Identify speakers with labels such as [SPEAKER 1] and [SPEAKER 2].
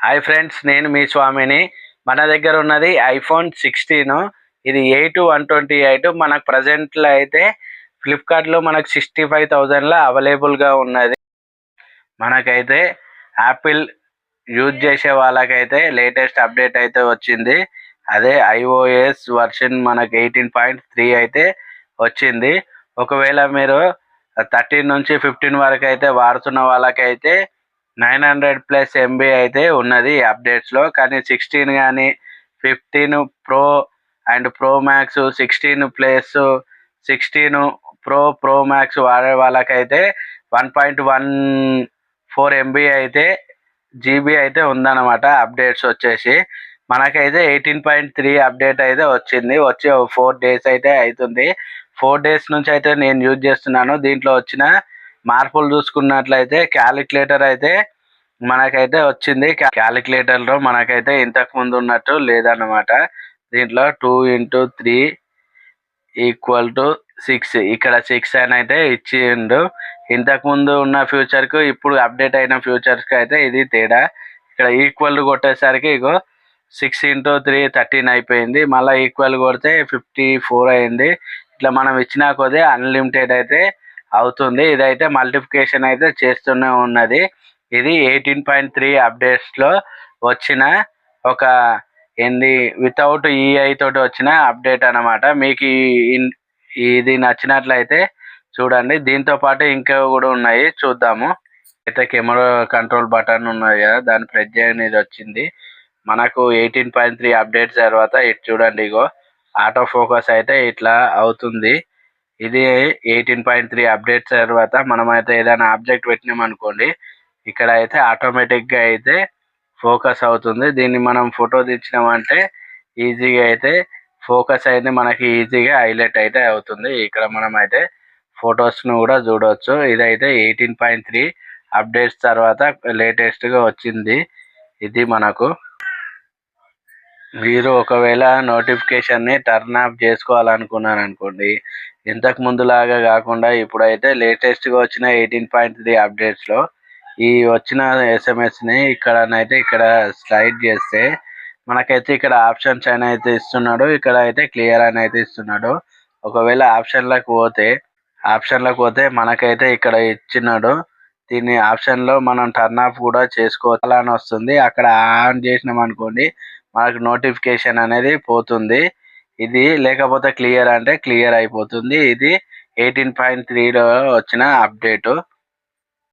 [SPEAKER 1] Hi friends నేను మీ స్వామిని. మన దగ్గర ఉన్నది ఐఫోన్ సిక్స్టీన్ ఇది ఎయిట్ వన్ ట్వంటీ ఎయిట్ మనకు ప్రజెంట్లో అయితే ఫ్లిప్కార్ట్లో మనకు సిక్స్టీ ఫైవ్ థౌజండ్లో అవైలబుల్గా ఉన్నది. మనకైతే యాపిల్ యూజ్ చేసే వాళ్ళకైతే లేటెస్ట్ అప్డేట్ అయితే వచ్చింది. అదే ఐఓఎస్ వర్షన్ మనకు ఎయిటీన్ పాయింట్ త్రీ అయితే వచ్చింది. ఒకవేళ మీరు థర్టీన్ నుంచి ఫిఫ్టీన్ వరకు అయితే వాడుతున్న వాళ్ళకైతే నైన్ హండ్రెడ్ ప్లస్ ఎంబీ అయితే ఉన్నది ఈ అప్డేట్స్లో కానీ సిక్స్టీన్ కానీ fifteen pro and pro max sixteen plus sixteen pro pro max వాడే వాళ్ళకైతే one point one four MB అయితే జీబీ అయితే ఉందన్నమాట అప్డేట్స్ వచ్చేసి. మనకైతే ఎయిటీన్ పాయింట్ త్రీ అప్డేట్ అయితే వచ్చింది. వచ్చి ఫోర్ డేస్ అయితే అవుతుంది ఫోర్ డేస్ నుంచి అయితే నేను యూజ్ చేస్తున్నాను. దీంట్లో వచ్చిన మార్పులు చూసుకున్నట్లయితే క్యాలిక్యులేటర్ అయితే మనకైతే వచ్చింది. క్యాలిక్యులేటర్లో మనకైతే ఇంతకు ముందు ఉన్నట్టు లేదన్నమాట. దీంట్లో two into three equal to six. ఇక్కడ సిక్స్ అని అయితే ఇచ్చిండు. ఇంతకు ముందు ఉన్న ఫ్యూచర్కు ఇప్పుడు అప్డేట్ అయిన ఫ్యూచర్స్కి అయితే ఇది తేడా. ఇక్కడ ఈక్వల్ కొట్టేసరికి ఇగో సిక్స్ ఇంటూ త్రీ థర్టీన్ అయిపోయింది. మళ్ళీ ఈక్వల్ కొడితే ఫిఫ్టీ ఫోర్ అయింది. ఇట్లా మనం ఇచ్చిన కొద్దీ అన్లిమిటెడ్ అయితే అవుతుంది. ఇదైతే మల్టిప్లికేషన్ అయితే చేస్తూనే ఉన్నది. ఇది ఎయిటీన్ పాయింట్ త్రీ అప్డేట్స్లో వచ్చిన ఒక ఏంది వితౌట్ ఈఐ తోటి వచ్చిన అప్డేట్ అన్నమాట. మీకు ఇది నచ్చినట్లయితే చూడండి. దీంతో పాటు ఇంకా కూడా ఉన్నాయి. చూద్దాము. అయితే కెమెరా కంట్రోల్ బటన్ ఉన్నది కదా దాన్ని ప్రెస్ చేయని ఇది వచ్చింది. మనకు ఎయిటీన్ పాయింట్ త్రీ అప్డేట్ తర్వాత ఇటు చూడండి ఇగో. ఆటో ఫోకస్ అయితే ఇట్లా అవుతుంది. ఇది ఎయిటీన్ పాయింట్ త్రీ అప్డేట్ తర్వాత మనం అయితే ఏదైనా ఆబ్జెక్ట్ పెట్టినాం అనుకోండి ఇక్కడ అయితే ఆటోమేటిక్గా అయితే ఫోకస్ అవుతుంది. దీన్ని మనం ఫోటో తెచ్చినామంటే ఈజీగా అయితే ఫోకస్ అయితే మనకి ఈజీగా హైలైట్ అయితే అవుతుంది. ఇక్కడ మనం అయితే ఫొటోస్ను కూడా చూడవచ్చు ఇదైతే ఎయిటీన్ పాయింట్ త్రీ అప్డేట్స్ తర్వాత లేటెస్ట్గా వచ్చింది. ఇది మనకు మీరు ఒకవేళ నోటిఫికేషన్ని టర్న్ ఆఫ్ చేసుకోవాలనుకున్నాను అనుకోండి ఇంతకు ముందులాగా కాకుండా ఇప్పుడైతే లేటెస్ట్గా వచ్చిన ఎయిటీన్ పాయింట్ త్రీ అప్డేట్స్లో ఈ వచ్చిన ఎస్ఎంఎస్ని ఇక్కడనైతే ఇక్కడ స్లైడ్ చేస్తే మనకైతే ఇక్కడ ఆప్షన్స్ అని అయితే ఇస్తున్నాడు ఇక్కడ అయితే క్లియర్ అని అయితే ఇస్తున్నాడు. ఒకవేళ ఆప్షన్లకు పోతే ఆప్షన్లకు పోతే మనకైతే ఇక్కడ ఇచ్చినాడు దీన్ని ఆప్షన్లో మనం టర్న్ ఆఫ్ కూడా చేసుకోవాలని అని వస్తుంది. అక్కడ ఆన్ చేసినాం అనుకోండి మనకు నోటిఫికేషన్ అనేది పోతుంది. ఇది లేకపోతే క్లియర్ అంటే క్లియర్ అయిపోతుంది. ఇది ఎయిటీన్ పాయింట్ త్రీలో వచ్చిన అప్డేట్